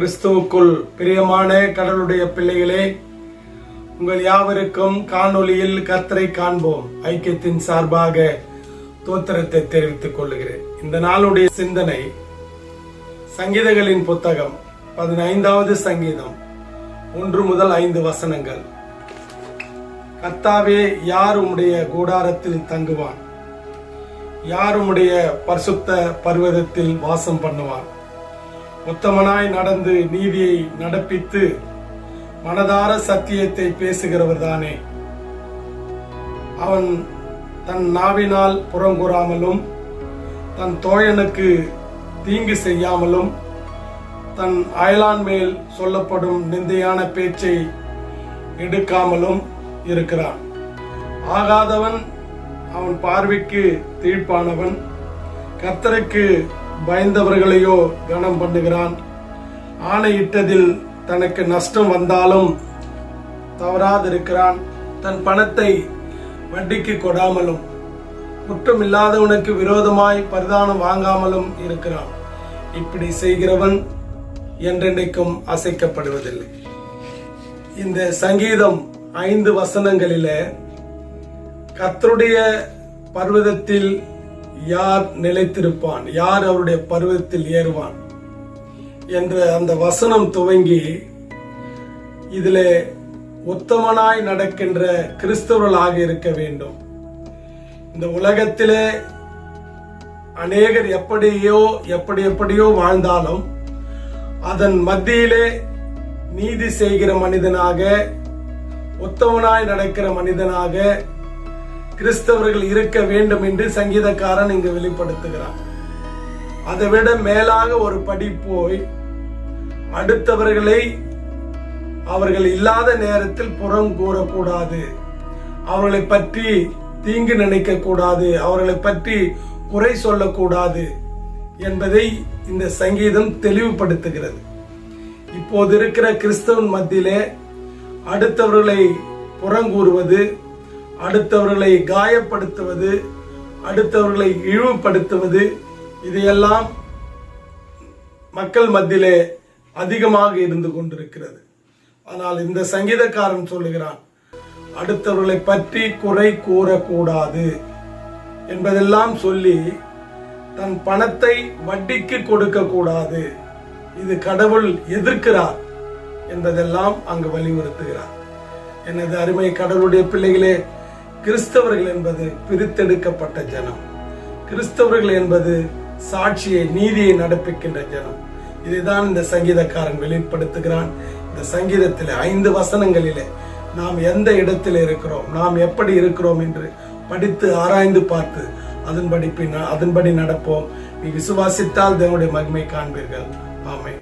கிறிஸ்துவுக்குள் பிரியமான கடவுளுடைய பிள்ளைகளே உங்கள் யாவருக்கும் காணொளியில் கர்த்தரை காண்போம். ஐக்கியத்தின் சார்பாக தோத்திரத்தை தெரிவித்துக் கொள்ளுகிறேன். இந்த நாளுடைய சிந்தனை சங்கீதங்களின் புத்தகம் பதினைந்தாவது சங்கீதம் ஒன்று முதல் ஐந்து வசனங்கள். கர்த்தாவே யார் உம்முடைய கூடாரத்தில் தங்குவான்? யார் உம்முடைய பரிசுத்த பர்வதத்தில் வாசம் பண்ணுவான்? உத்தமனாய் நடந்து நீதியை நடப்பித்து மனதார சத்தியத்தை பேசுகிறவர் தானே அவன் தன் நாவினால் புறங்கூறாமலும் தன் தோழனுக்கு தீங்கு செய்யாமலும் தன் அயலான் மேல் சொல்லப்படும் நிந்தையான பேச்சை எடுக்காமலும் இருக்கிறான். ஆகாதவன் அவன் பார்வைக்கு தீர்ப்பானவன். கர்த்தருக்கு பயந்தவர்களையோ கனம் பண்ணுகிறான். ஆணையிட்டதில் தனக்கு நஷ்டம் வந்தாலும் தவறாதிருக்கிறான். தன் பணத்தை வட்டிக்கு கொடாமலும் குற்றம் இல்லாதவனுக்கு விரோதமாய் பரிதானம் வாங்காமலும் இருக்கிறான். இப்படி செய்கிறவன் என்றென்றைக்கும் அசைக்கப்படுவதில்லை. இந்த சங்கீதம் ஐந்து வசனங்களிலே கத்தருடைய பர்வதத்தில் யார் நிலைத்திருப்பான்? யார் அவருடைய பருவத்தில் ஏறுவான்? என்ற அந்த வசனம் துவங்கி இதில் உத்தமனாய் நடக்கின்ற கிறிஸ்தவர்களாக இருக்க வேண்டும். இந்த உலகத்திலே அநேகர் எப்படியோ எப்படி எப்படியோ வாழ்ந்தாலும் அதன் மத்தியிலே நீதி செய்கிற மனிதனாக உத்தமனாய் நடக்கிற மனிதனாக கிறிஸ்தவர்கள் இருக்க வேண்டும் என்று சங்கீதக்காரன் இங்கு வெளிப்படுத்துகிறான். அதை விட மேலாக ஒரு படி போய் அடுத்தவர்களை அவர்கள் இல்லாத நேரத்தில் புறம் கூறக்கூடாது. அவர்களை பற்றி தீங்கு நினைக்க கூடாது அவர்களை பற்றி குறை சொல்லக்கூடாது என்பதை இந்த சங்கீதம் தெளிவுபடுத்துகிறது. இப்போது இருக்கிற கிறிஸ்தவன் மத்தியிலே அடுத்தவர்களை புறங்கூறுவது அடுத்தவர்களை காயப்படுத்துவது அடுத்தவர்களை இழிவுபடுத்துவது இதையெல்லாம் மக்கள் மத்தியிலே அதிகமாக இருந்து கொண்டிருக்கிறது. ஆனால் இந்த சங்கீதக்காரன் சொல்லுகிறான் அடுத்தவர்களை பற்றி குறை கூறக்கூடாது என்பதெல்லாம் சொல்லி தன் பணத்தை வட்டிக்கு கொடுக்க கூடாது இது கடவுள் எதிர்க்கிறார் என்பதெல்லாம் அங்கு வலியுறுத்துகிறார். எனது அருமை கடவுளுடைய பிள்ளைகளே கிறிஸ்தவர்கள் என்பது பிரித்தெடுக்கப்பட்ட ஜனம். கிறிஸ்தவர்கள் என்பது சாட்சியை நீதியை நடப்பிக்கின்ற ஜனம். இதுதான் இந்த சங்கீதக்காரன் வெளிப்படுத்துகிறான். இந்த சங்கீதத்தில் ஐந்து வசனங்களிலே நாம் எந்த இடத்தில் இருக்கிறோம் நாம் எப்படி இருக்கிறோம் என்று படித்து ஆராய்ந்து பார்த்து அதன்படி அதன்படி நடப்போம். நீ விசுவாசித்தால் தேவனுடைய மகிமை காண்பீர்கள். ஆமை